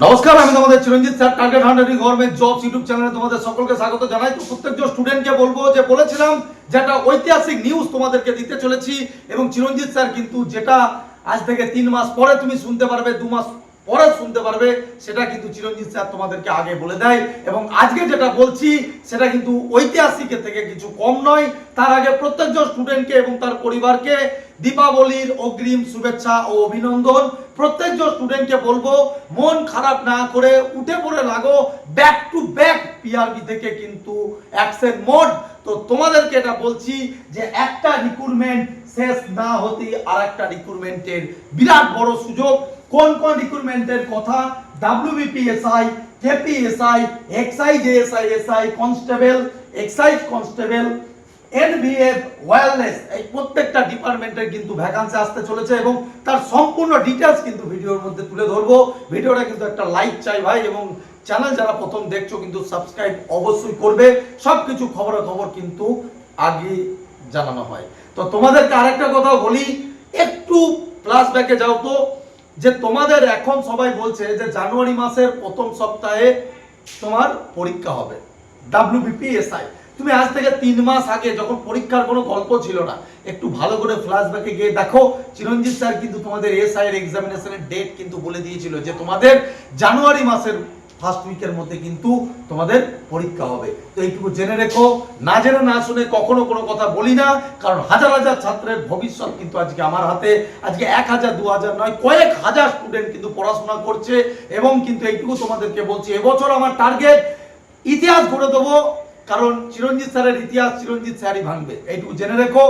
নমস্কার, আমি তোমাদের Chiranjit sir target hundred government jobs YouTube চ্যানেলে তোমাদের সকলকে স্বাগত জানাই। তো প্রত্যেকজন স্টুডেন্টকে বলব যে, বলেছিলাম যে একটা ঐতিহাসিক নিউজ তোমাদেরকে দিতে চলেছি এবং চিরঞ্জিত স্যার কিন্তু যেটা আজ থেকে তিন মাস পরে তুমি শুনতে পারবে, দু মাস পরে শুনতে পারবে, সেটা কিন্তু চিরঞ্জিত স্যার তোমাদেরকে আগে বলে দেয়। এবং আজকে যেটা বলছি, সেটা কিন্তু ঐতিহাসিকের থেকে কিছু কম নয়। তার আগে প্রত্যেকজন স্টুডেন্টকে এবং তার পরিবারকে দীপাবলির অগ্রিম শুভেচ্ছা ও অভিনন্দন। প্রত্যেকজন স্টুডেন্টকে বলব, মন খারাপ না করে উঠে পড়ে লাগো। ব্যাক টু ব্যাক পিআরবি থেকে কিন্তু অ্যাকশন মোড তো তোমাদেরকে এটা বলছি যে একটা রিক্রুটমেন্ট শেষ না হতে আর একটা রিক্রুটমেন্টের বিরাট বড় সুযোগ। কোন কোন রিক্রুটমেন্টের কথা? WBPSI KPSI excise SI SI constable excise constable NVF wireless এই প্রত্যেকটা ডিপার্টমেন্টের কিন্তু ভ্যাকান্সি আসতে চলেছে এবং তার সম্পূর্ণ ডিটেলস কিন্তু ভিডিওর মধ্যে তুলে ধরবো। ভিডিওটা কিন্তু একটা লাইক চাই ভাই এবং চ্যানেল যারা প্রথম দেখছ কিন্তু সাবস্ক্রাইব অবশ্যই করবে। সব কিছু খবর কিন্তু আগে জানানো হয়। তো তোমাদেরকে আরেকটা কথা বলি, একটু প্লাস ব্যাকে যাও তো, যে তোমাদের এখন সবাই বলছে যে জানুয়ারি মাসের প্রথম সপ্তাহে তোমার পরীক্ষা হবে ডাব্লিউবিপিএসআই তুমি আজ থেকে তিন মাস আগে যখন পরীক্ষার কোনো গল্প ছিল না, একটু ভালো করে ফ্ল্যাশব্যাকে গিয়ে দেখো, চিরঞ্জিত স্যার কিন্তু তোমাদের এসআই এর এক্সামিনেশনের ডেট কিন্তু বলে দিয়েছিল যে তোমাদের জানুয়ারি মাসের ফার্স্ট উইকের মধ্যে কিন্তু তোমাদের পরীক্ষা হবে। তো এইটুকু জেনে রেখো, না জেনে না শুনে কখনো কোনো কথা বলি না, কারণ হাজার হাজার ছাত্রের ভবিষ্যৎ কিন্তু আজকে আমার হাতে। আজকে এক হাজার, দু হাজার নয়, কয়েক হাজার স্টুডেন্ট কিন্তু পড়াশোনা করছে এবং কিন্তু এইটুকু তোমাদেরকে বলছি, এবছর আমার টার্গেট ইতিহাস গড়ে দেবো, কারণ চিরঞ্জিত স্যারের ইতিহাস চিরঞ্জিত স্যারই ভাঙবে। এইটুকু জেনে রেখো,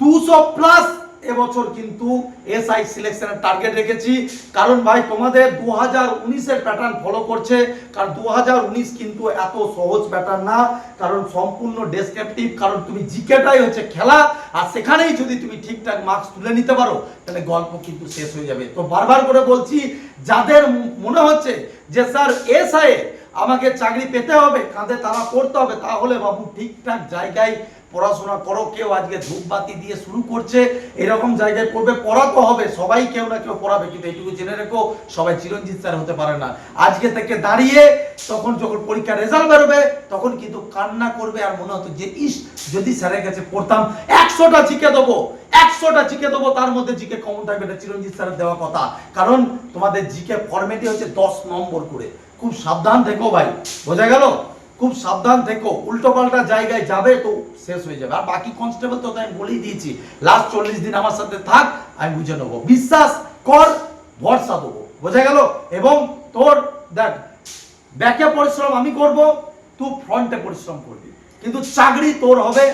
দুশো প্লাস এবছর কিন্তু এসআই সিলেকশনের টার্গেট রেখেছি। কারণ ভাই, তোমাদের দু হাজার উনিশের প্যাটার্ন ফলো করছে। কারণ দু হাজার উনিশ কিন্তু এত সহজ প্যাটার্ন না। কারণ সম্পূর্ণ ডেসক্রিপটিভ কারণ তুমি জিকেটাই হচ্ছে খেলা। আর সেখানেই যদি তুমি ঠিকঠাক মার্কস তুলে নিতে পারো, তাহলে গল্প কিন্তু শেষ হয়ে যাবে। তো বারবার করে বলছি, যাদের মনে হচ্ছে যে, স্যার এসআই আমাকে চাকরি পেতে হবে, কাঁধে তারা করতে হবে, তাহলে বাবু ঠিকঠাক জায়গায় পড়াশোনা করো, কেউ আজকে ধূপবাতি দিয়ে শুরু করছে, এরকম জায়গায় পড়বে পড়াতে হবে, সবাই কেউ না কেউ পড়াবে, কিন্তু এইটুকু জেনে রেখো, সবাই চিরঞ্জিত স্যার হতে পারে না। আজকে থেকে দাঁড়িয়ে তখন যখন পরীক্ষার রেজাল্ট বেরোবে, তখন কিন্তু কান্না করবে আর মনে হতো যে, ইস, যদি স্যারের কাছে পড়তাম, একশোটা জিকে দেবো, একশোটা জিকে দেবো, তার মধ্যে জিকে কমন থাকবে, এটা চিরঞ্জিত স্যারের দেওয়া কথা। কারণ তোমাদের জিকে ফরম্যাটই হচ্ছে দশ নম্বর করে। খুব সাবধান থেকো ভাই, বোঝা গেল? খুব সাবধান থেকো, উল্টো পাল্টা জায়গায় যাবে তো শেষ হয়ে যাবে। আর বাকি কনস্টেবল তো আমি বলেই দিয়েছি লাস্ট চল্লিশ দিন আমার সাথে থাক, আমি বুঝে নেব। বিশ্বাস কর, ভরসা দেবো। বোঝা গেল? এবং তোর দেখ ব্যাকে পরিশ্রম আমি করব, তুই ফ্রন্টে পরিশ্রম করবি। কিন্তু চাকরি তোর হবে,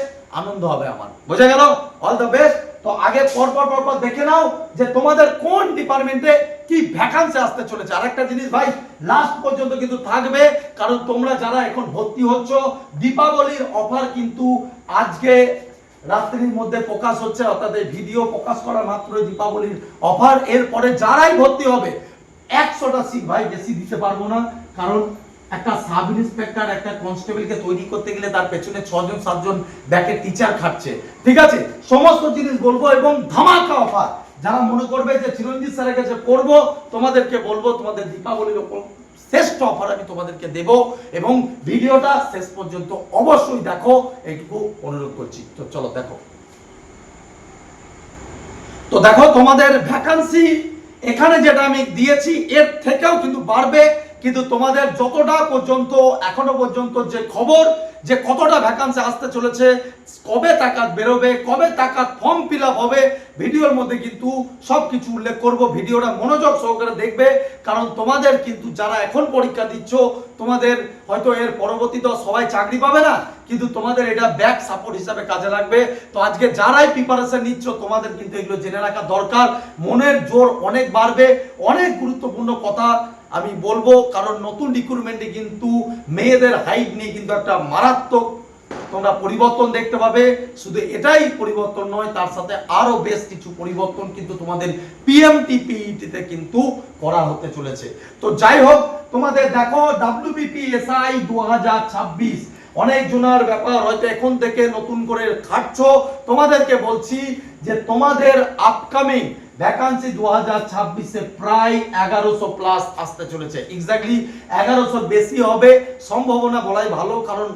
আনন্দ হবে আমার। বোঝা গেল? অল দ্য বেস্ট তো আগে পরপর পর পর পর দেখে নাও যে তোমাদের কোন ডিপার্টমেন্টে কি ভ্যাকান্সি আসতে চলেছে। আরেকটা জিনিস ভাই লাস্ট পর্যন্ত কিন্তু থাকবে, কারণ তোমরা যারা এখন ভর্তি হচ্ছ, দীপাবলির অফার কিন্তু আজকে রাত্রির মধ্যে প্রকাশ হচ্ছে, অর্থাৎ এই ভিডিও প্রকাশ করা মাত্র দীপাবলির অফার এরপরে যারাই ভর্তি হবে, একশোটা সিট ভাই বেশি দিতে পারব না, কারণ একটা সাব ইন্সপেক্টর, একটা কনস্টেবলকে তৈরি করতে গেলে তার পেছনে ছজন, সাতজন ব্যাকের টিচার খাটছে। ঠিক আছে? সমস্ত জিনিস বলব এবং ধামাকা অফার যারা মনে করবে যে চিরঞ্জিত স্যারের কাছে পড়ব, তোমাদেরকে বলব, তোমাদের দীপাবলির ওপর শ্রেষ্ঠ অফার আমি তোমাদেরকে দেব এবং ভিডিওটা শেষ পর্যন্ত অবশ্যই দেখো। এইটুকু অনুরোধ করছি। তো চলো, দেখো। তো দেখো, তোমাদের ভ্যাকান্সি এখানে যেটা আমি দিয়েছি, এর থেকেও কিন্তু বাড়বে। কিন্তু তোমাদের যতটা পর্যন্ত, এখনও পর্যন্ত যে খবর, যে কতটা ভ্যাকান্সি আসতে চলেছে, কবে টাকা বেরোবে, কবে টাকা ফর্ম ফিল হবে, ভিডিওর মধ্যে কিন্তু সব কিছু উল্লেখ করব। ভিডিওটা মনোযোগ সহকারে দেখবে, কারণ তোমাদের কিন্তু যারা এখন পরীক্ষা দিচ্ছ, তোমাদের হয়তো এর পরবর্তীতে সবাই চাকরি পাবে না, কিন্তু তোমাদের এটা ব্যাক সাপোর্ট হিসাবে কাজে লাগবে। তো আজকে যারাই প্রিপারেশন নিচ্ছ, তোমাদের কিন্তু এগুলো জেনে রাখা দরকার। মনের জোর অনেক বাড়বে। অনেক গুরুত্বপূর্ণ কথা আমি বলব, কারণ নতুন রিক্রুটমেন্টে কিন্তু মেয়েদের হাইট নিয়ে কিন্তু একটা মারাত্মক তোমরা পরিবর্তন দেখতে পাবে। শুধু এটাই পরিবর্তন নয়, তার সাথে আরও বেশ কিছু পরিবর্তন কিন্তু তোমাদের পিএমটিপিইটিতে কিন্তু করা হতে চলেছে। তো যাই হোক, তোমাদের দেখো ডাব্লিউবিপিএসআই দু হাজার ছাব্বিশ, অনেক জনার ব্যাপার, হয়তো এখন থেকে নতুন করে খাটছো। তোমাদেরকে বলছি যে তোমাদের আপকামিং ভ্যাকান্সি দু হাজার ছাব্বিশে প্রায় এগারোশো প্লাস আসতে চলেছে। এক্স্যাক্টলি এগারোশো বেশি হবে, সম্ভাবনা বলাই ভালো, কারণ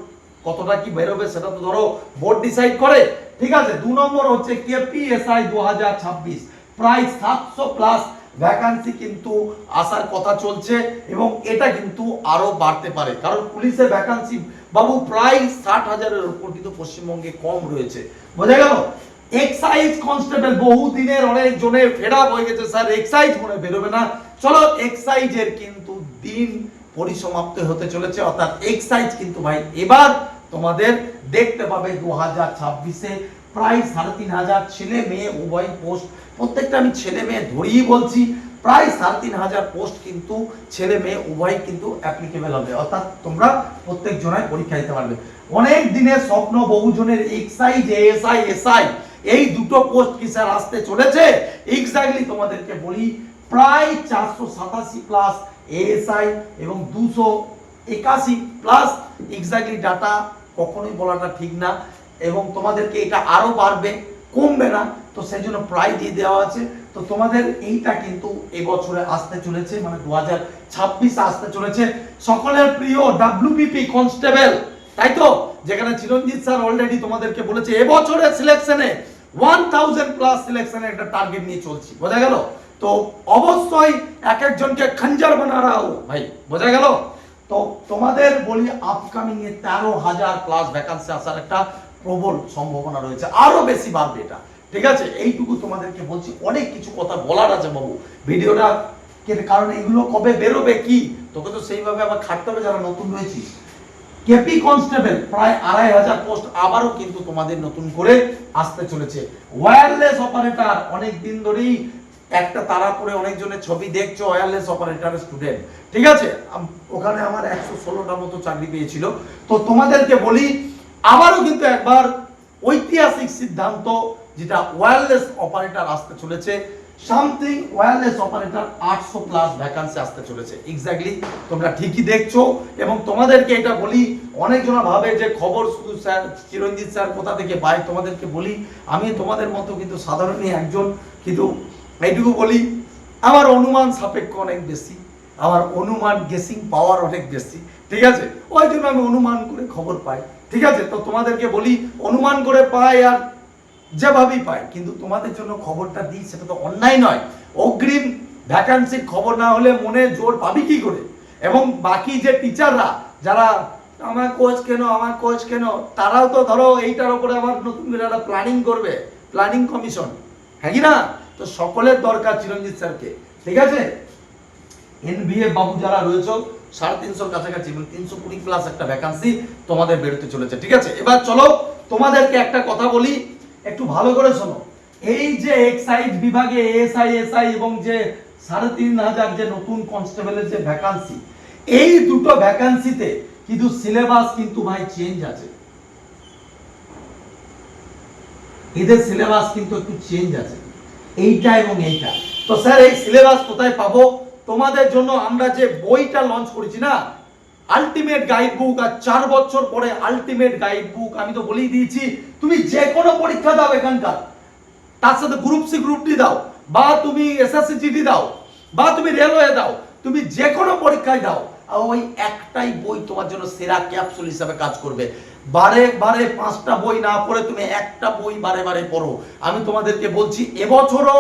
কতটা কি বেরোবে সেটা তো ধরো বোর্ড ডিসাইড করে। ঠিক আছে, দু নম্বর হচ্ছে কেপিএসআই দু হাজার ছাব্বিশ। প্রায় সাতশো প্লাস ভ্যাকান্সি কিন্তু আসার কথা চলছে এবং এটা কিন্তু আরও বাড়তে পারে। কারণ পুলিশের ভ্যাকান্সি বাবু প্রায় ষাট হাজারের উপর কিন্তু পশ্চিমবঙ্গে কম রয়েছে। বোঝা গেল? এক্সাইজ কনস্টেবল বহু দিনের অনেক জনের ফেড হয়ে গেছে, স্যার। এক্সাইজ মনে বেরোবে না। চলো এক্সাইজের কিন্তু দিন পরিসমাপ্ত হতে চলেছে। অর্থাৎ এক্সাইজ কিন্তু ভাই, এবার তোমাদের দেখতে পাবে দু হাজার ছাব্বিশে প্রায় সাড়ে তিন হাজার ছেলে মেয়ে, উভয় পোস্ট প্রত্যেকটা আমি ছেলে মেয়ে ধরিয়ে বলছি, প্রায় সাড়ে তিন হাজার পোস্ট কিন্তু ছেলে মেয়ে, উভয় কিন্তু অ্যাপ্লিকেবল হবে। অর্থাৎ তোমরা প্রত্যেক জনায় পরীক্ষা দিতে পারবে। অনেক দিনের স্বপ্ন, বহুজনের এক্সাইজ এএসআই এসআই এই দুটো পোস্ট কি স্যার আসতে চলেছে? এক্স্যাক্টলি তোমাদেরকে বলি, প্রায় চারশো সাতাশি প্লাস এএসআই এবং দুশো একাশি প্লাস এক্স্যাক্টলি ডাটা কখনোই বলাটা ঠিক না এবং তোমাদেরকে এটা আরও বাড়বে, কমবে না। তো সেই জন্য প্রায় দিয়ে দেওয়া আছে। তো তোমাদের এইটা কিন্তু এবছরে আসতে চলেছে মানে দু হাজার ছাব্বিশে আসতে চলেছে। সকলের প্রিয় ডাব্লিউবিপি কনস্টেবল তাই তো? যেখানে চিরঞ্জিত স্যার অলরেডি তোমাদেরকে বলেছে, এবছরের সিলেকশনে ওয়ান থাউজেন্ড প্লাস সিলেকশনের একটা টার্গেট নিয়ে চলছি, বোঝা গেল? তো অবশ্যই এক একজনকে খঞ্জার বানা রাও, ভাই, বোঝা গেল? তো তোমাদের বলি আপকামিং এ তেরো হাজার প্লাস ভ্যাকান্সি আসার একটা প্রবল সম্ভাবনা রয়েছে, আরও বেশি বাড়বে এটা, ঠিক আছে? এইটুকু তোমাদেরকে বলছি, অনেক কিছু কথা বলার আছে বাবু, ভিডিওটা কারণ এগুলো কবে বেরোবে কি? তোকে তো সেইভাবে আবার খাটতে হবে যারা নতুন রয়েছিস। কেপি কনস্টেবল, প্রায় আড়াই হাজার পোস্ট আবারও কিন্তু তোমাদের নতুন করে আসতে চলেছে। ওয়্যারলেস অপারেটর অনেক দিন ধরেই একটা তারাপুরে অনেকজনের ছবি দেখছ ওয়্যারলেস অপারেটরের স্টুডেন্ট ঠিক আছে? ওখানে আমার একশো ষোলোটার মতো চাকরি পেয়েছিল। তো তোমাদেরকে বলি, আবারও কিন্তু একবার ঐতিহাসিক সিদ্ধান্ত, যেটা ওয়্যারলেস অপারেটর আসতে চলেছে। সামথিং ওয়্যারলেস অপারেটর আটশো প্লাস ভ্যাকান্সি আসতে চলেছে। এক্স্যাক্টলি তোমরা ঠিকই দেখছ এবং তোমাদেরকে এটা বলি, অনেকজনা ভাবে যে খবর শুধু স্যার চিরঞ্জিত স্যার কোথা থেকে পায়, তোমাদেরকে বলি, আমি তোমাদের মতো কিন্তু সাধারণই একজন, কিন্তু এইটুকু বলি, আমার অনুমান সাপেক্ষ অনেক বেশি, আমার অনুমান গেসিং পাওয়ার অনেক বেশি, ঠিক আছে? ওই জন্য আমি অনুমান করে খবর পাই, ঠিক আছে? তো তোমাদেরকে বলি, অনুমান করে পাই আর যেভাবেই পাই, কিন্তু তোমাদের জন্য খবরটা দিই, সেটা তো অন্যায় নয়। অগ্রিম ভ্যাকান্সির খবর না হলে মনে জোর পাবি কি করে? এবং বাকি যে টিচাররা যারা, আমার কোচ কেন, আমার কোচ কেন? তারাও তো ধরো এইটার উপরে আবার নতুন করে একটা প্ল্যানিং করবে প্ল্যানিং কমিশন হ্যাঁ কি না? তো সকলের দরকার চিরঞ্জিত স্যারকে। ঠিক আছে? এনবিএ বাবু যারা রয়েছে, সাড়ে তিনশোর কাছাকাছি মানে তিনশো কুড়ি প্লাস একটা ভ্যাকান্সি তোমাদের বেরোতে চলেছে। ঠিক আছে? এবার চলো তোমাদেরকে একটা কথা বলি। একটু ভালো করে শোনো। এই যে এক্সাইজ বিভাগে এসআই এসআই এবং যে সাড়ে তিন হাজার যে নতুন কনস্টেবলের যে ভ্যাকান্সি এই দুটো ভ্যাকান্সিতে কিন্তু সিলেবাস কিন্তু ভাই চেঞ্জ আছে। এদের সিলেবাস কিন্তু একটু চেঞ্জ আছে। এইটা এবং এইটা। তো স্যার এই সিলেবাস কোথায় পাবো? তোমাদের জন্য আমরা যে বইটা লঞ্চ করেছি না আলটিমেট গাইড বুক আর চার বছর পরে আলটিমেট গাইড বুক আমি তো বলেই দিয়েছি, তুমি যে কোনো পরীক্ষা দাও এখানকার। তার সাথে গ্রুপ সি গ্রুপ ডি দাও, বা তুমি এসএসসি জিডি দাও, বা তুমি রেলওয়ে দাও, তুমি যে কোনো পরীক্ষায় দাও ওই একটাই বই তোমার জন্য সেরা ক্যাপসুল হিসাবে কাজ করবে। বারে বারে পাঁচটা বই না পড়ে তুমি একটা বই বারে বারে পড়ো। আমি তোমাদেরকে বলছি, এবছরও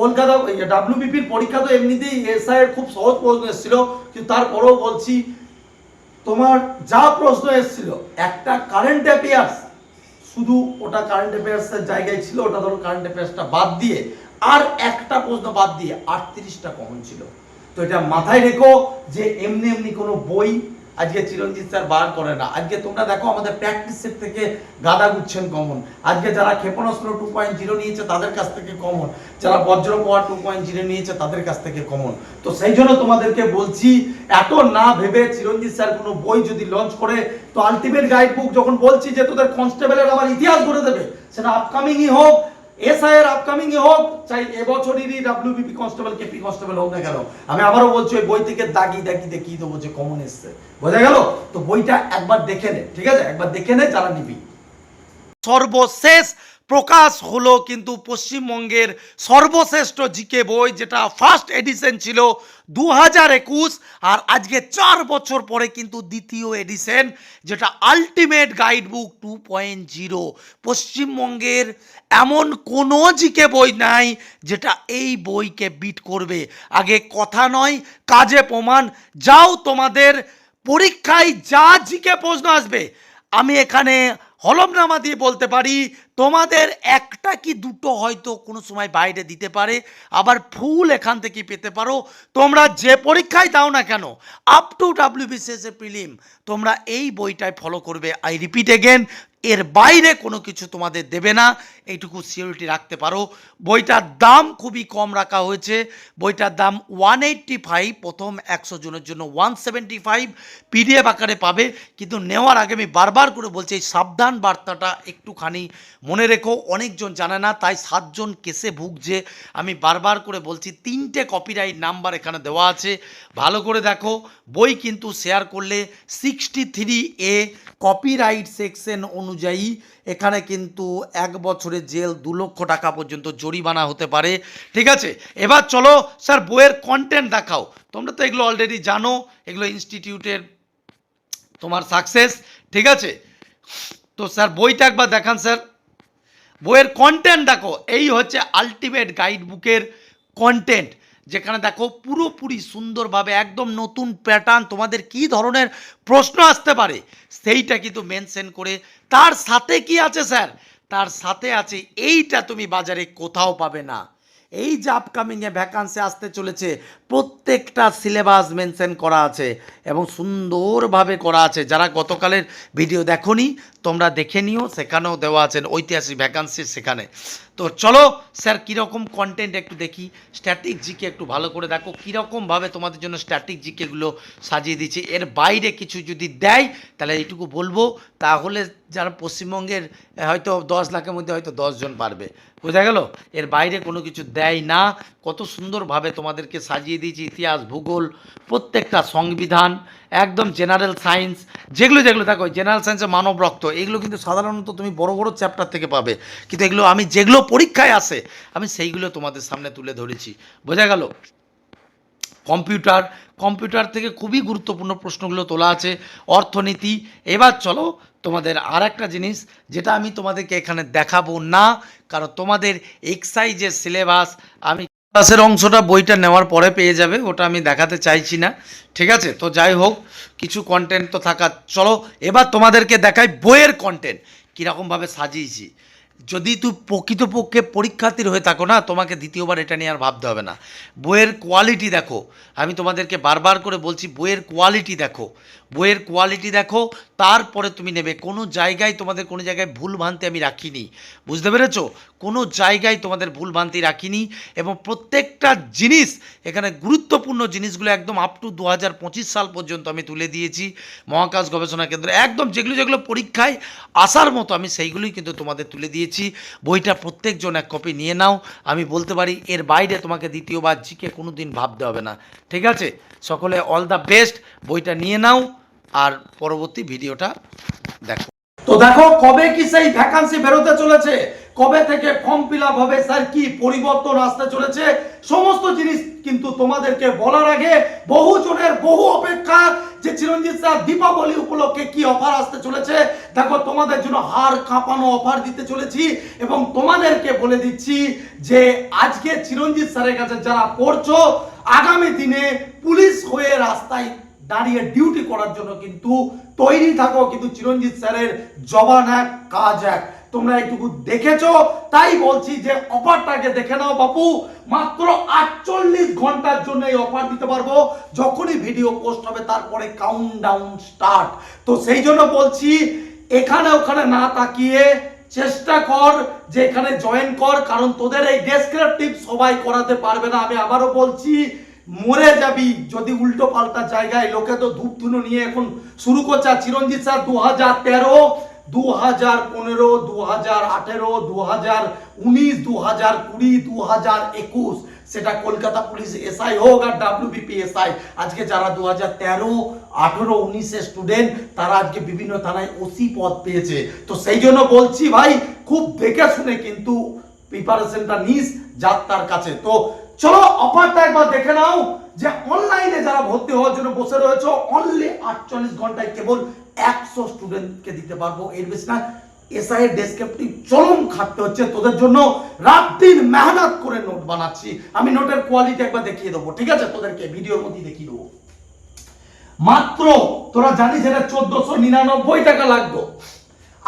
কলকাতা ডাব্লিউবিপির পরীক্ষা তো এমনিতেই এসআই এর খুব সহজ প্রশ্ন এসেছিল, কিন্তু তারপরেও বলছি তোমার যা প্রশ্ন এসেছিল, একটা কারেন্ট অ্যাফেয়ার্স শুধু ওটা কারেন্ট অ্যাফেয়ার্সের জায়গায় ছিল, ওটা ধরো কারেন্ট অ্যাফেয়ার্সটা বাদ দিয়ে, আর একটা প্রশ্ন বাদ দিয়ে আটত্রিশটা কমন ছিল। তো এটা মাথায় রেখো যে এমনি এমনি কোনো বই আজকে চিরঞ্জিত স্যার বার করে না। আজকে তোমরা দেখো আমাদের প্র্যাকটিস সেট থেকে গাদা গুচ্ছেন কমন। আজকে যারা ক্ষেপণাস্ত্র টু পয়েন্ট জিরো নিয়েছে তাদের কাছ থেকে কমন। যারা বজ্র পোয়া টু পয়েন্ট জিরো নিয়েছে তাদের কাছ থেকে কমন। তো সেই জন্য তোমাদেরকে বলছি, এত না ভেবে চিরঞ্জিত স্যার কোনো বই যদি লঞ্চ করে, তো আলটিমেট গাইড বুক যখন বলছি যে তোদের কনস্টেবলের আবার ইতিহাস গড়ে দেবে, সেটা আপকামিংই হোক এসআই এর আপকামিং হোক, চাই এবছরেরই ডাব্লিউবিপি কনস্টেবল কেপি কনস্টেবল হোক না কেন, আমি আবারও বলছি, ওই বই থেকে দাগি দাগি দেখিয়ে দেবো যে কমন এসছে। বোঝা গেল? তো বইটা একবার দেখে নে, ঠিক আছে? একবার দেখে নে, যারা নিবি। সর্বশেষ প্রকাশ হলো কিন্তু পশ্চিমবঙ্গের সর্বশ্রেষ্ঠ জিকে বই, যেটা ফার্স্ট এডিশন ছিল দু হাজার একুশ, আর আজকে চার বছর পরে কিন্তু দ্বিতীয় এডিশন যেটা ultimate guide book two point zero পশ্চিমবঙ্গের এমন কোনো জিকে বই নাই যেটা এই বইকে বিট করবে। আগে কথা নয়, কাজে প্রমাণ, যাও তোমাদের পরীক্ষায় যা জিকে প্রশ্ন আসবে। আমি এখানে হলফনামা দিয়ে বলতে পারি তোমাদের একটা কি দুটো হয়তো কোনো সময় বাইরে দিতে পারে, আবার ফুল এখান থেকে পেতে পারো। তোমরা যে পরীক্ষায় দাও না কেন আপ টু ডাব্লিউবিসিএস এ প্রিলিম তোমরা এই বইটাই ফলো করবে। আই রিপিট এগেন এর বাইরে কোনো কিছু তোমাদের দেবে না। এইটুকু সিওরিটি রাখতে পারো। বইটার দাম খুবই কম রাখা হয়েছে। বইটার দাম ওয়ান এইট্টি ফাইভ প্রথম একশো জনের জন্য ওয়ান সেভেন্টি ফাইভ পিডিএফ আকারে পাবে। কিন্তু নেওয়ার আগে আমি বারবার করে বলছি, এই সাবধান বার্তাটা একটুখানি মনে রেখো, অনেকজন জানে না, তাই সাতজন কেসে ভুগছে। আমি বারবার করে বলছি, তিনটে কপিরাইট নাম্বার এখানে দেওয়া আছে। ভালো করে দেখো, বই কিন্তু শেয়ার করলে sixty three A copyright section অনুযায়ী এখানে কিন্তু এক বছরের জেল দু লক্ষ টাকা পর্যন্ত জরিমানা হতে পারে। ঠিক আছে? এবার চলো স্যার বইয়ের কন্টেন্ট দেখাও। তোমরা তো এগুলো অলরেডি জানো, এগুলো ইনস্টিটিউটের তোমার সাকসেস ঠিক আছে? তো স্যার বইটা একবার দেখান স্যার বইয়ের কন্টেন্ট দেখো, এই হচ্ছে আলটিমেট গাইড বুকের কন্টেন্ট যেখানে দেখো পুরোপুরি সুন্দরভাবে একদম নতুন প্যাটার্ন তোমাদের কি ধরনের প্রশ্ন আসতে পারে, সেইটা কিন্তু মেনশন করে, তার সাথে কি আছে স্যার? তার সাথে আছে এইটা তুমি বাজারে কোথাও পাবে না। এই যে আপকামিংয়ে ভ্যাকান্সি আসতে চলেছে, প্রত্যেকটা সিলেবাস মেনশন করা আছে এবং সুন্দরভাবে করা আছে। যারা গতকালের ভিডিও দেখোনি তোমরা দেখে নিও, সেখানেও দেওয়া আছে ঐতিহাসিক ভ্যাকান্সি সেখানে। তো চলো, স্যার, কীরকম কন্টেন্ট একটু দেখি। স্ট্যাটিক জিকে একটু ভালো করে দেখো, কীরকমভাবে তোমাদের জন্য স্ট্যাটিক জিকেগুলো সাজিয়ে দিচ্ছি এর বাইরে কিছু যদি দেয়, তাহলে এইটুকু বলব। তাহলে যারা পশ্চিমবঙ্গের, হয়তো দশ লাখের মধ্যে হয়তো দশজন পারবে। বোঝা গেল? এর বাইরে কোনো কিছু দেয় না। কত সুন্দরভাবে তোমাদেরকে সাজিয়ে দিয়েছি, ইতিহাস, ভূগোল, প্রত্যেকটা সংবিধান, একদম জেনারেল সায়েন্স যেগুলো যেগুলো, দেখো জেনারেল সায়েন্সে মানব রক্ত, এগুলো কিন্তু সাধারণত তুমি বড় বড় চ্যাপ্টার থেকে পাবে। কিন্তু এগুলো আমি যেগুলো পরীক্ষায় আসে আমি সেইগুলো তোমাদের সামনে তুলে ধরেছি। বোঝা গেল? কম্পিউটার কম্পিউটার থেকে খুবই গুরুত্বপূর্ণ প্রশ্নগুলো তোলা আছে, অর্থনীতি। এবার চলো, তোমাদের আর একটা জিনিস, যেটা আমি তোমাদেরকে এখানে দেখাবো না, কারণ তোমাদের এক্সাইজের সিলেবাস আমি ক্লাসের অংশটা বইটা নেওয়ার পরে পেয়ে যাবে, ওটা আমি দেখাতে চাইছি না। ঠিক আছে? তো যাই হোক, কিছু কন্টেন্ট তো থাকা, চলো এবার তোমাদেরকে দেখাই বইয়ের কন্টেন্ট কীরকমভাবে সাজিয়েছি। যদি তুই প্রকৃতপক্ষে পরীক্ষার্থীর হয়ে থাকো না, তোমাকে দ্বিতীয়বার এটা নিয়ে আর ভাবতে হবে না। বইয়ের কোয়ালিটি দেখো। আমি তোমাদেরকে বারবার করে বলছি, বইয়ের কোয়ালিটি দেখো। বইয়ের কোয়ালিটি দেখো, তারপরে তুমি নেবে। কোনো জায়গায় তোমাদের কোনো জায়গায় ভুল ভ্রান্তি আমি রাখিনি। বুঝতে পেরেছ? কোনো জায়গায় তোমাদের ভুল ভ্রান্তি রাখিনি এবং প্রত্যেকটা জিনিস, এখানে গুরুত্বপূর্ণ জিনিসগুলো একদম আপ টু দু হাজার পঁচিশ সাল পর্যন্ত আমি তুলে দিয়েছি। মহাকাশ গবেষণা কেন্দ্র, একদম যেগুলো যেগুলো পরীক্ষায় আসার মতো আমি সেইগুলোই কিন্তু তোমাদের তুলে দিয়েছি। বইটা প্রত্যেকজন এক কপি নিয়ে নাও। আমি বলতে পারি, এর বাইরে তোমাকে দ্বিতীয়বার জিকে কোনো দিন ভাবতে হবে না। ঠিক আছে? সকলে অল দ্য বেস্ট বইটা নিয়ে নাও। আর পরবর্তী ভিডিওটা দেখো। তো দেখো, কবে কি সেই ভ্যাকান্সি বেরোতে চলেছে? কবে থেকে ফর্ম ফিল আপ হবে? স্যার, কি পরিবর্তন আসতে চলেছে? সমস্ত জিনিস কিন্তু তোমাদেরকে বলার আগে বহু জনের বহু অপেক্ষা যে চিরঞ্জিত স্যার দীপাবলি উপলক্ষে কি অফার আসতে চলেছে? দেখো, তোমাদের জন্য হার কাঁপানো অফার দিতে চলেছি এবং তোমাদেরকে বলে দিচ্ছি যে আজকে চিরঞ্জিত স্যারের কাছে যারা পড়ছো, আগামী দিনে পুলিশ হয়ে রাস্তায় দাঁড়িয়ে ডিউটি করার জন্য কিন্তু তৈরি থাকো, কিন্তু চিরঞ্জিত স্যারের জবান এক, কাজ এক। তোমরা এইটুকু দেখেছ? তাই বলছি যে অফারটাকে দেখে নাও বাপু। মাত্র আটচল্লিশ ঘণ্টার জন্য এই অফার দিতে পারব। যখনই ভিডিও পোস্ট হবে, তারপরে কাউন্ট ডাউন স্টার্ট তো সেই জন্য বলছি, এখানে ওখানে না তাকিয়ে চেষ্টা কর যে এখানে জয়েন কর, কারণ তোদের এই ডেসক্রিপটিভ সবাই করাতে পারবে না। আমি আবারও বলছি মরে যাবি যদি উল্টো পাল্টা জায়গায়। লোকে তো ধূপ ধুনো নিয়ে এখন শুরু করছে। চিরঞ্জিত স্যার দু হাজার তেরো দু হাজার পনেরো দু হাজার আঠেরো দু হাজার উনিশ দু হাজার কুড়ি দু হাজার একুশ। সেটা কলকাতা পুলিশ এসআই হোক আর ডাব্লিউবিপি এসআই। আজকে যারা দু হাজার তেরো, আঠেরো, উনিশের স্টুডেন্ট, তারা আজকে বিভিন্ন থানায় ওসি পদ পেয়েছে। তো সেই জন্য বলছি ভাই, খুব দেখে শুনে কিন্তু প্রিপারেশনটা নিস যার তার কাছে। তো চলো অফারটা একবার দেখে নাও যে অনলাইনে যারা ভর্তি হওয়ার জন্য বসে রয়েছে অনলি আটচল্লিশ ঘন্টায় কেবল একশো স্টুডেন্টকে দিতে পারব। এর বেশি না এসআই এর ডেসক্রিপটিভ চরম খাটতে হচ্ছে তোদের জন্য। রাত দিন মেহনত করে নোট বানাচ্ছি। আমি নোটের কোয়ালিটি একবার দেখিয়ে দেবো, ঠিক আছে? তোদেরকে ভিডিওর মধ্যে দেখিয়ে দেবো। মাত্র, তোরা জানিস এটা চোদ্দশো নিরানব্বই টাকা লাগতো।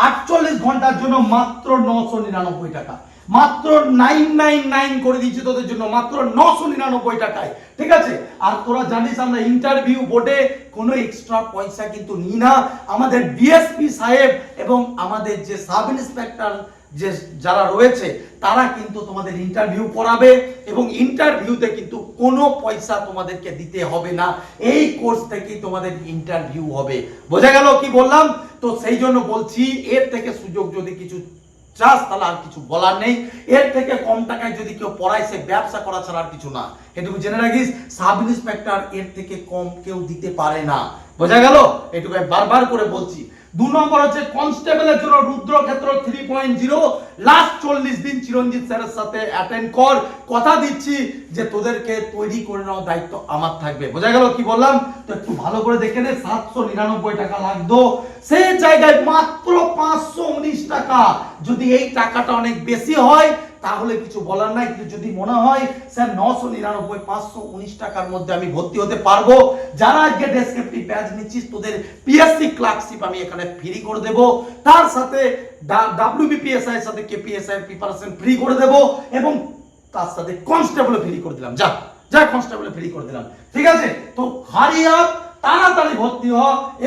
আটচল্লিশ ঘণ্টার জন্য মাত্র নশো নিরানব্বই টাকা। মাত্র নাইন নাইন নাইন করে দিচ্ছি তোদের জন্য, মাত্র নশো নিরানব্বই টাকায়। ঠিক আছে? আর তোরা জানিস আমরা ইন্টারভিউ বোর্ডে কোনো এক্সট্রা পয়সা কিন্তু নিই না। আমাদের ডিএসপি সাহেব এবং আমাদের যে সাব ইন্সপেক্টর যে যারা রয়েছে, তারা কিন্তু তোমাদের ইন্টারভিউ করাবে এবং ইন্টারভিউতে কিন্তু কোনো পয়সা তোমাদেরকে দিতে হবে না। এই কোর্স থেকেই তোমাদের ইন্টারভিউ হবে। বোঝা গেল কি বললাম? তো সেই জন্য বলছি, এর থেকে সুযোগ যদি কিছু চাস, তাহলে আর কিছু বলার নেই। এর থেকে কম টাকায় যদি কেউ পড়ায়, সে ব্যবসা করা ছাড়া আর কিছু না। এটুকু জেনে রাখিস, সাব ইন্সপেক্টর এর থেকে কম কেউ দিতে পারে না। বোঝা গেল? এটুকু বারবার করে বলছি। দু নম্বর হচ্ছে কনস্টেবলের জন্য Rudrakshetra three point zero last চল্লিশ দিন চিরঞ্জিত স্যারের সাথে অ্যাটেন্ড কর। কথা দিচ্ছি যে তোদেরকে তৈরি করে নেওয়ার দায়িত্ব আমার থাকবে। বোঝা গেল কি বললাম? তো একটু ভালো করে দেখে নে, সাতশো নিরানব্বই টাকা লাগতো। সেই জায়গায় মাত্র পাঁচশো উনিশ টাকা। যদি এই টাকাটা অনেক বেশি হয় তাহলে কিছু বলার নাই, কিন্তু যদি মনে হয়, স্যার নশো নিরানব্বই, পাঁচশো উনিশ টাকার মধ্যে আমি ভর্তি হতে পারব। যারা আজকে ডেসক্রিপটিভ ব্যাচ নিচ্ছিস, তোদের পিএসসি ক্লার্কশিপ আমি এখানে ফ্রি করে দেব। তার সাথে ডাব্লিউবিপিএসআই এর সাথে কেপিএসআই এর প্রিপারেশন ফ্রি করে দেব এবং তার সাথে কনস্টেবল ফ্রি করে দিলাম। যা যা কনস্টেবল ফ্রি করে দিলাম। ঠিক আছে? তো হারি আপ তাড়াতাড়ি ভর্তি হ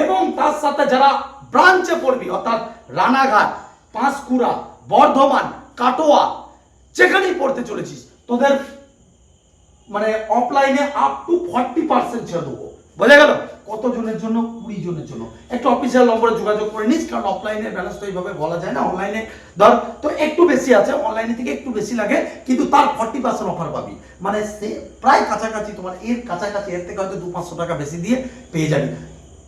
এবং তার সাথে যারা ব্রাঞ্চে পড়বি, অর্থাৎ রানাঘাট, পাঁশকুড়া, বর্ধমান, কাটোয়া যেখানেই পড়তে চলেছিস, তোদের মানে অফলাইনে আপ টু ফর্টি পার্সেন্ট ছেড়ে দেবো। বোঝা গেল? কতজনের জন্য? কুড়ি জনের জন্য। একটু অফিসিয়াল নম্বরে যোগাযোগ করে নিস, কারণ অফলাইনে ব্যালেন্স তো এইভাবে বলা যায় না অনলাইনে ধর, তো একটু বেশি আছে অনলাইনে থেকে একটু বেশি লাগে, কিন্তু তার ফর্টি পার্সেন্ট অফার পাবি। মানে সে প্রায় কাছাকাছি তোমার, এর কাছাকাছি, এর থেকে হয়তো দু পাঁচশো টাকা বেশি দিয়ে পেয়ে যাবি।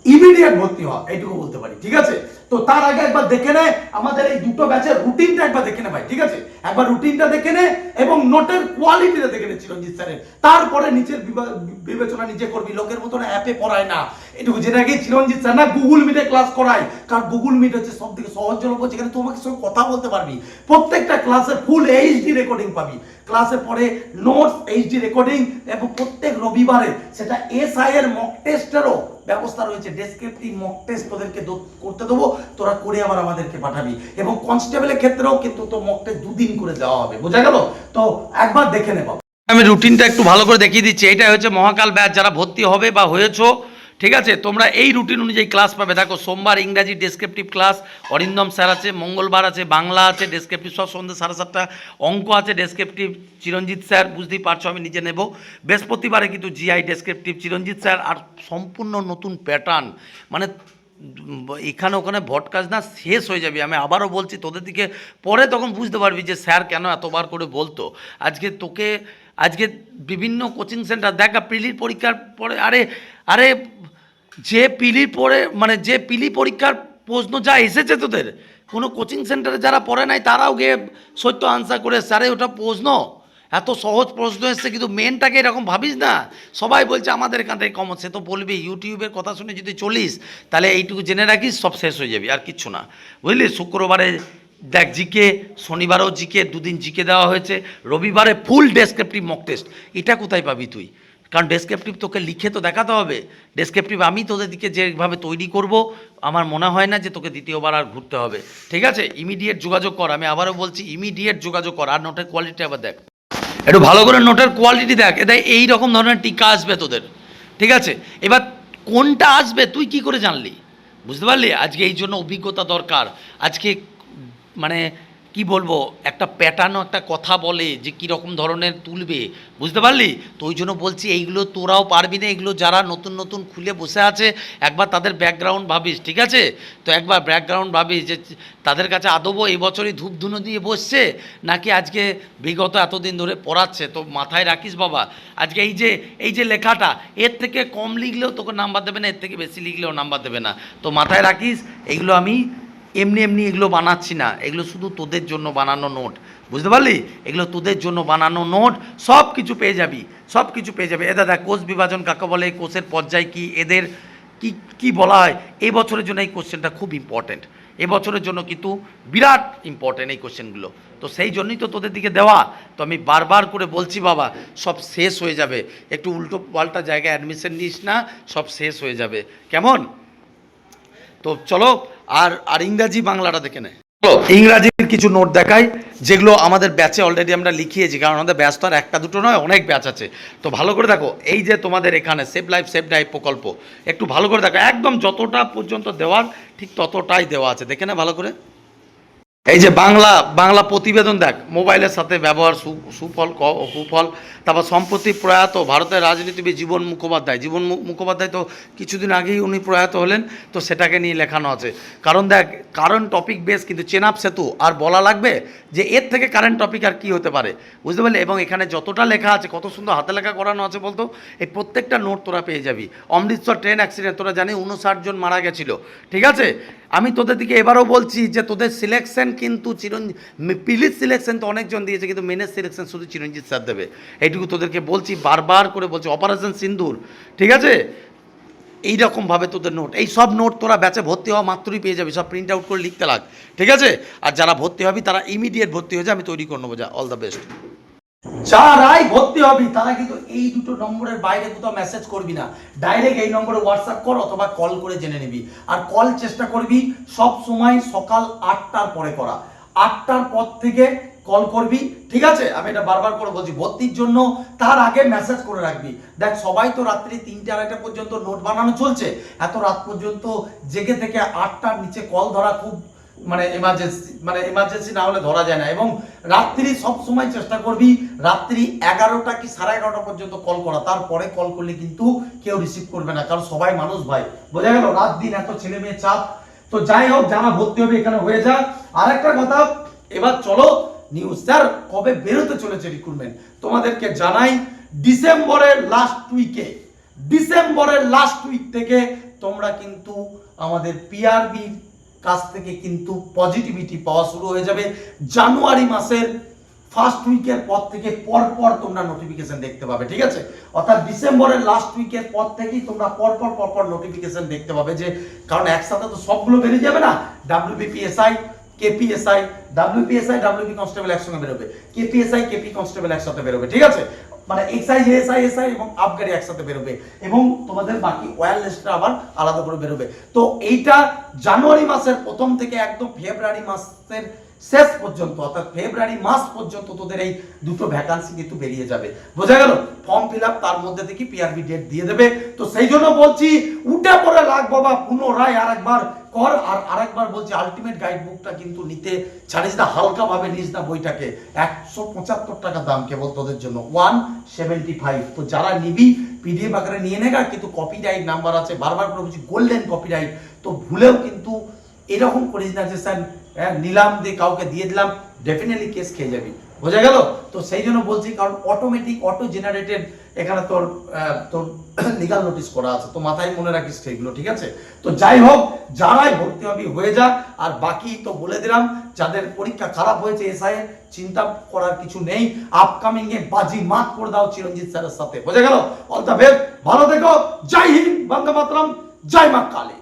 ইমিডিয়েট ভর্তি হওয়া, এইটুকু বলতে পারি, ঠিক আছে? তো তার আগে একবার দেখে নেয় আমাদের এই দুটো ব্যাচের রুটিনটা একবার দেখে নে ভাই, ঠিক আছে? একবার রুটিনটা দেখে নে এবং নোটের কোয়ালিটিটা দেখে নে চিরঞ্জিত স্যারের। তারপরে নিচের বিবেচনা নিজে করবি। লোকের মতন অ্যাপে পড়ায় না। এটুকু জেনে আগে চিরঞ্জিত স্যার না গুগল মিটে ক্লাস করায়। কারণ গুগল মিট হচ্ছে সব থেকে সহজজনক যেখানে তোমাকে সঙ্গে কথা বলতে পারবি। প্রত্যেকটা ক্লাসে ফুল এইচডি রেকর্ডিং পাবি। ক্লাসে পরে নোটস এইচডি রেকর্ডিং এবং প্রত্যেক রবিবারে সেটা এসআই এর মক টেস্টেরও ব্যবস্থা রয়েছে ডেসক্রিপটিভ মক টেস্ট তোদেরকে করতে দেবো, তোরা করে আবার আমাদেরকে পাঠাবি। এবং কনস্টেবলের ক্ষেত্রেও কিন্তু তো মক টেস্ট দুদিন করে দেওয়া হবে, বোঝা গেল? তো একবার দেখে নেব। আমি রুটিনটা একটু ভালো করে দেখিয়ে দিচ্ছি এটা হচ্ছে মহাকাল ব্যাচ যারা ভর্তি হবে বা হয়েছো ঠিক আছে? তোমরা এই রুটিন অনুযায়ী ক্লাস পাবে। দেখো, সোমবার ইংরাজি ডেসক্রিপটিভ ক্লাস অরিন্দম স্যার আছে, মঙ্গলবার আছে, বাংলা আছে ডেসক্রিপটিভ সব সন্ধ্যে সাড়ে সাতটা অঙ্ক আছে ডেসক্রিপটিভ চিরঞ্জিত স্যার, বুঝতেই পারছ, আমি নিজে নেব। বৃহস্পতিবারে কিন্তু জিআই ডেসক্রিপটিভ চিরঞ্জিত স্যার, আর সম্পূর্ণ নতুন প্যাটার্ন মানে এখানে ওখানে ভটকাজ না, শেষ হয়ে যাবে। আমি আবারও বলছি, তোদের দিকে পরে তখন বুঝতে পারবি যে স্যার কেন এতবার করে বলতো। আজকে তোকে আজকে বিভিন্ন কোচিং সেন্টার, দেখা পিলির পরীক্ষার পরে, আরে আরে, যে পিলির পরে মানে যে পিলি পরীক্ষার প্রশ্ন যা এসেছে তোদের, কোনো কোচিং সেন্টারে যারা পড়ে নাই, তারাও গিয়ে সত্য আনসার করে স্যারে ওটা প্রশ্ন। এত সহজ প্রশ্ন এসছে, কিন্তু মেনটাকে এরকম ভাবিস না। সবাই বলছে, আমাদের এখান থেকে কম সে তো বলবি ইউটিউবের কথা শুনে যদি চলিস, তাহলে এইটুকু জেনে রাখিস, সব শেষ হয়ে যাবে, আর কিচ্ছু না। বুঝলি? শুক্রবারে দেখ, জিকে, শনিবারেও জিকে, দুদিন জিকে দেওয়া হয়েছে। রবিবারে ফুল ডেসক্রিপটিভ মক টেস্ট এটা কোথায় পাবি তুই? কারণ ডেসক্রিপটিভ তোকে লিখে তো দেখাতে হবে। ডেসক্রিপটিভ আমি তোদের দিকে যেভাবে তৈরি করব, আমার মনে হয় না যে তোকে দ্বিতীয়বার আর ঘুরতে হবে। ঠিক আছে? ইমিডিয়েট যোগাযোগ কর। আমি আবারও বলছি ইমিডিয়েট যোগাযোগ কর। আর নোটের কোয়ালিটি আবার দেখ। একটু ভালো করে নোটের কোয়ালিটি দেখ। এদের এই রকম ধরনের টিকা আসবে তোদের। ঠিক আছে? এবার কোনটা আসবে, তুই কি করে জানলি? বুঝতে পারলি? আজকে এই জন্য অভিজ্ঞতা দরকার। আজকে মানে কি বলব, একটা প্যাটার্নও একটা কথা বলে যে কী রকম ধরনের তুলবে, বুঝতে পারলি? তো ওই জন্য বলছি এইগুলো তোরাও পারবি না, এগুলো যারা নতুন নতুন খুলে বসে আছে, একবার তাদের ব্যাকগ্রাউন্ড ভাবিস, ঠিক আছে? তো একবার ব্যাকগ্রাউন্ড ভাবিস যে তাদের কাছে আদবও এই বছরই ধূপ ধুনো দিয়ে বসছে, নাকি আজকে বিগত এতদিন ধরে পড়াচ্ছে, তো মাথায় রাখিস বাবা। আজকে এই যে এই যে লেখাটা, এর থেকে কম লিখলেও তোকে নাম্বার দেবে না, এর থেকে বেশি লিখলেও নাম্বার দেবে না। তো মাথায় রাখিস, এইগুলো আমি এমনি এমনি এগুলো বানাচ্ছি না। এগুলো শুধু তোদের জন্য বানানো নোট। বুঝতে পারলি? এগুলো তোদের জন্য বানানো নোট সব কিছু পেয়ে যাবি। সব কিছু পেয়ে যাবে। এদা দেখ কোষ বিভাজন কাকে বলে? কোষের পর্যায় কি? এদের কি কি বলা হয়? এই বছরের জন্য এই কোশ্চেনটা খুব ইম্পর্ট্যান্ট এবছরের জন্য কিন্তু বিরাট ইম্পর্ট্যান্ট এই কোশ্চেনগুলো তো সেই জন্যই তো তোদের দিকে দেওয়া। তো আমি বারবার করে বলছি বাবা, সব শেষ হয়ে যাবে। একটু উল্টো পাল্টা জায়গায় অ্যাডমিশন নিস না, সব শেষ হয়ে যাবে। কেমন? তো চলো আর আর ইংরাজি বাংলাটা দেখে নে। চলো, ইংরাজির কিছু নোট দেখাই যেগুলো আমাদের ব্যাচে অলরেডি আমরা লিখিয়েছি কারণ আমাদের ব্যাচ তো আর একটা দুটো নয় অনেক ব্যাচ আছে। তো ভালো করে দেখো এই যে তোমাদের এখানে সেভ লাইফ সেভ লাইফ প্রকল্প একটু ভালো করে দেখো একদম যতটা পর্যন্ত দেওয়ার ঠিক ততটাই দেওয়া আছে। দেখে না ভালো করে। এই যে বাংলা বাংলা প্রতিবেদন দেখ মোবাইলের সাথে ব্যবহার সু- সুফল কুফল তারপর সম্প্রতি প্রয়াত ভারতের রাজনীতিবিদ জীবন মুখোপাধ্যায়। জীবন মুখোপাধ্যায় তো কিছুদিন আগেই উনি প্রয়াত হলেন, তো সেটাকে নিয়ে লেখানো আছে। কারণ দেখ কারেন্ট টপিক বেস কিন্তু চেনাব সেতু, আর বলা লাগবে যে এর থেকে কারেন্ট টপিক আর কি হতে পারে। বুঝতে পারলে? এবং এখানে যতটা লেখা আছে, কত সুন্দর হাতে লেখা করানো আছে বলতো, এই প্রত্যেকটা নোট তোরা পেয়ে যাবি। অমৃতসর ট্রেন অ্যাক্সিডেন্ট তোরা জানি উনষাট জন মারা গেছিল। ঠিক আছে? আমি তোদের দিকে এবারও বলছি যে তোদের সিলেকশন কিন্তু চিরঞ্জিত পিলিশ সিলেকশন তো অনেকজন দিয়েছে, কিন্তু মেনের সিলেকশন শুধু চিরঞ্জিত স্যার দেবে। এইটুকু তোদেরকে বলছি, বারবার করে বলছি অপারেশন সিন্দুর ঠিক আছে? এইরকমভাবে তোদের নোট এই সব নোট তোরা ব্যাচে ভর্তি হওয়া মাত্রই পেয়ে যাবি, সব প্রিন্ট আউট করে লিখতে লাগ, ঠিক আছে? আর যারা ভর্তি হবি, তারা ইমিডিয়েট ভর্তি হয়ে যায় আমি তৈরি করে নেব, যা অল দ্য বেস্ট যারাই ভর্তি হবি, তারা কিন্তু এই দুটো নম্বরের বাইরে কোথাও মেসেজ করবি না। ডাইরেক্ট এই নম্বরে হোয়াটসঅ্যাপ কর অথবা কল করে জেনে নিবি। আর কল চেষ্টা করবি সব সময় সকাল আটটার পরে করা। আটটার পর থেকে কল করবি, ঠিক আছে? আমি এটা বারবার করে বলছি, ভর্তির জন্য তার আগে মেসেজ করে রাখবি। দেখ, সবাই তো রাত্রি তিনটে আড়াইটা পর্যন্ত নোট বানানো চলছে। এত রাত পর্যন্ত জেগে থেকে আটটার নিচে কল ধরা খুব মানে এমার্জেন্সি মানে এমার্জেন্সি না হলে ধরা যায় না। এবং রাত্রি সব সময় চেষ্টা করবি, রাত্রি এগারোটা কি সাড়ে এগারোটা পর্যন্ত কল করা। তারপরে কল করলে কিন্তু কেউ রিসিভ করবে না, কারণ সবাই মানুষ ভাই। বোঝা গেল? রাত দিন এত ছেলে মেয়ে চাপ। তো যাই হোক, যারা ভর্তি হবে এখানে হয়ে যাক। আরেকটা কথা, এবার চলো নিউজ। স্যার, কবে বেরোতে চলেছে রিক্রুটমেন্ট তোমাদেরকে জানাই, ডিসেম্বরের লাস্ট উইকে ডিসেম্বরের লাস্ট উইক থেকে তোমরা কিন্তু আমাদের পিআরবির কাছ থেকে কিন্তু পজিটিভিটি পাওয়া শুরু হয়ে যাবে। জানুয়ারি মাসের ফার্স্ট উইকের পর থেকে পর পর তোমরা নোটিফিকেশন দেখতে পাবে, ঠিক আছে? অর্থাৎ ডিসেম্বরের লাস্ট উইকের পর থেকেই তোমরা পর পর পর পর নোটিফিকেশন দেখতে পাবে যে, কারণ একসাথে তো সবগুলো বেরিয়ে যাবে না? WBPSI KPSI WPSI WP constable একসঙ্গে বেরোবে। কেপিএসআই কেপি কনস্টেবল একসাথে বেরোবে, ঠিক আছে? মানে এক্সআই এসআই এসআই এবং আবগারি একসাথে বেরোবে এবং তোমাদের বাকি ওয়্যার লিস্টটা আবার আলাদা করে বেরোবে। তো এইটা জানুয়ারি মাসের প্রথম থেকে একদম ফেব্রুয়ারি মাসের শেষ পর্যন্ত, অর্থাৎ ফেব্রুয়ারি মাস পর্যন্ত তোদের এই দুটো ভ্যাকান্সি কিন্তু বেরিয়ে যাবে। বোঝা গেল? ফর্ম ফিল তার মধ্যে থেকে পিআরবি ডেট দিয়ে দেবে। তো সেই জন্য বলছি, উঠে পড়ে লাগ বাবা, পুনরায় আরেকবার কর, আর আরেকবার বলছি আলটিমেট গাইড বুকটা কিন্তু নিতে ছাড়িস না হালকা ভাবে নিস না বইটাকে। একশো পঁচাত্তর টাকা দাম কেবল তোদের জন্য। ওয়ান সেভেন্টি ফাইভ তো যারা নিবি পিডিএফ আকারে নিয়ে নেগা কিন্তু কপিরাইট নাম্বার আছে, বারবার করে বলছি গোল্ডেন কপিরাইট তো ভুলেও কিন্তু এরকম করিস না যে, স্যার হ্যাঁ, নিলাম দিয়ে কাউকে দিয়ে দিলাম ডেফিনেটলি কেস খেয়ে যাবি। বোঝা গেল? তো সেই জন্য বলছি কারণ অটোমেটিক অটো জেনারেটেড এখানে তোর তোর লিগাল নোটিশ করা আছে। তো মাথায় মনে রাখিস সেইগুলো ঠিক আছে? তো যাই হোক যারাই ভর্তি হবি হয়ে যা। আর বাকি তো বলে দিলাম যাদের পরীক্ষা খারাপ হয়েছে এসআই চিন্তা করার কিছু নেই। আপকামিং এ বাজি মাত করে দাও চিরঞ্জিত স্যারের সাথে। বোঝা গেল? অল দ্য বেস্ট ভালো থেকো। জয় হিন্দ বন্দে মাতরম জয় মা কালী।